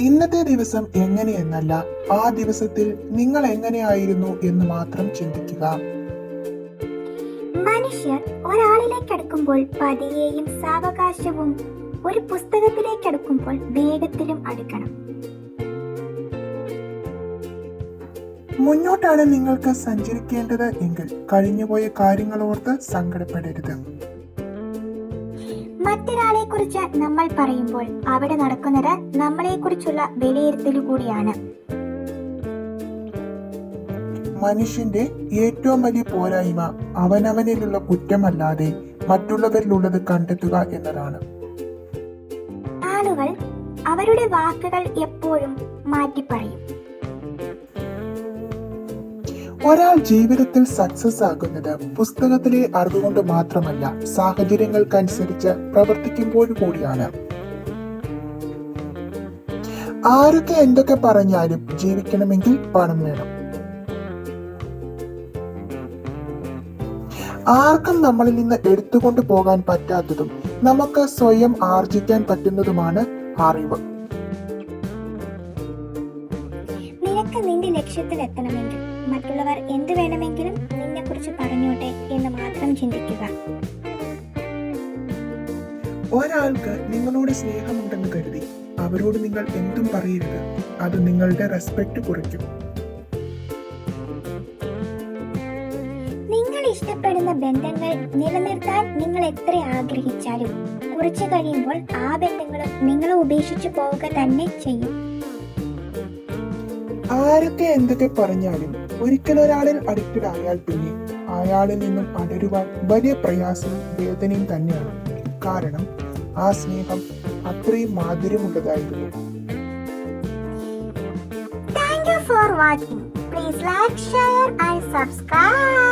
ഇന്നത്തെ ദിവസം എങ്ങനെയെന്നല്ല ആ ദിവസത്തിൽ നിങ്ങൾ എങ്ങനെയായിരുന്നു എന്ന് മാത്രം ചിന്തിക്കുക. മനുഷ്യർ ഒരാളിലേക്ക് അടുക്കുമ്പോൾ പതിയെയും സാവകാശവും ഒരു പുസ്തകത്തിലേക്ക് അടുക്കുമ്പോൾ വേഗത്തിലും അടുക്കണം. മുന്നോട്ടാണ് നിങ്ങൾക്ക് സഞ്ചരിക്കേണ്ടത് എങ്കിൽ കഴിഞ്ഞുപോയ കാര്യങ്ങളോർത്ത് സങ്കടപ്പെടരുത്. മറ്റൊരാളെ കുറിച്ച് നമ്മൾ പറയുമ്പോൾ അവിടെ നടക്കുന്നത് നമ്മളെ കുറിച്ചുള്ള വിലയിരുത്തലു കൂടിയാണ്. മനുഷ്യന്റെ ഏറ്റവും വലിയ പോരായ്മ അവനവനിലുള്ള കുറ്റമല്ലാതെ മറ്റുള്ളവരിലുള്ളത് കണ്ടെത്തുക എന്നതാണ്. ആളുകൾ അവരുടെ വാക്കുകൾ എപ്പോഴും മാറ്റി പറയും ഒരാൾ ജീവിതത്തിൽ സക്സസ് ആകുന്നത് പുസ്തകത്തിലെ അറിവുകൊണ്ട് മാത്രമല്ല സാഹചര്യങ്ങൾക്കനുസരിച്ച് പ്രവർത്തിക്കുമ്പോൾ കൂടിയാണ്. ആരൊക്കെ എന്തൊക്കെ പറഞ്ഞാലും ജീവിക്കണമെങ്കിൽ പണം വേണം. ആർക്കും നമ്മളിൽ നിന്ന് എടുത്തുകൊണ്ട് പോകാൻ പറ്റാത്തതും നമുക്ക് സ്വയം ആർജിക്കാൻ പറ്റുന്നതുമാണ് അറിവ്. നിനക്ക് നിന്റെ ലക്ഷ്യത്തിൽ എത്തണമെങ്കിൽ മറ്റുള്ളവർ എന്തു വേണമെങ്കിലും നിന്നെക്കുറിച്ച് പറഞ്ഞോട്ടെ എന്ന് മാത്രം ചിന്തിക്കുക. ഒരാൾക്ക് നിങ്ങളോട് സ്നേഹമുണ്ടെന്ന് കരുതി അവരോട് നിങ്ങൾ എന്തും പറയരുത്. അത് നിങ്ങളുടെ റെസ്പെക്ട് കുറയ്ക്കും. നിങ്ങൾ ഇഷ്ടപ്പെടുന്ന ബന്ധങ്ങൾ നിലനിർത്താൻ നിങ്ങൾ എത്ര ആഗ്രഹിച്ചാലും കുറച്ചു കഴിയുമ്പോൾ ആ ബന്ധങ്ങളും നിങ്ങളെ ഉപേക്ഷിച്ചു പോവുക തന്നെ ചെയ്യും. ആരൊക്കെ എന്തൊക്കെ പറഞ്ഞാലും ഒരിക്കൽ ഒരാളിൽ അഡിക്റ്റഡ് ആയാൽ പിന്നെ അയാളിൽ നിന്നും അടരുവാൻ വലിയ പ്രയാസവും വേദനയും തന്നെയാണ്. കാരണം ആ സ്നേഹം അത്രയും മാധുര്യമുള്ളതായിരുന്നു. Thank you for watching. Please like share and subscribe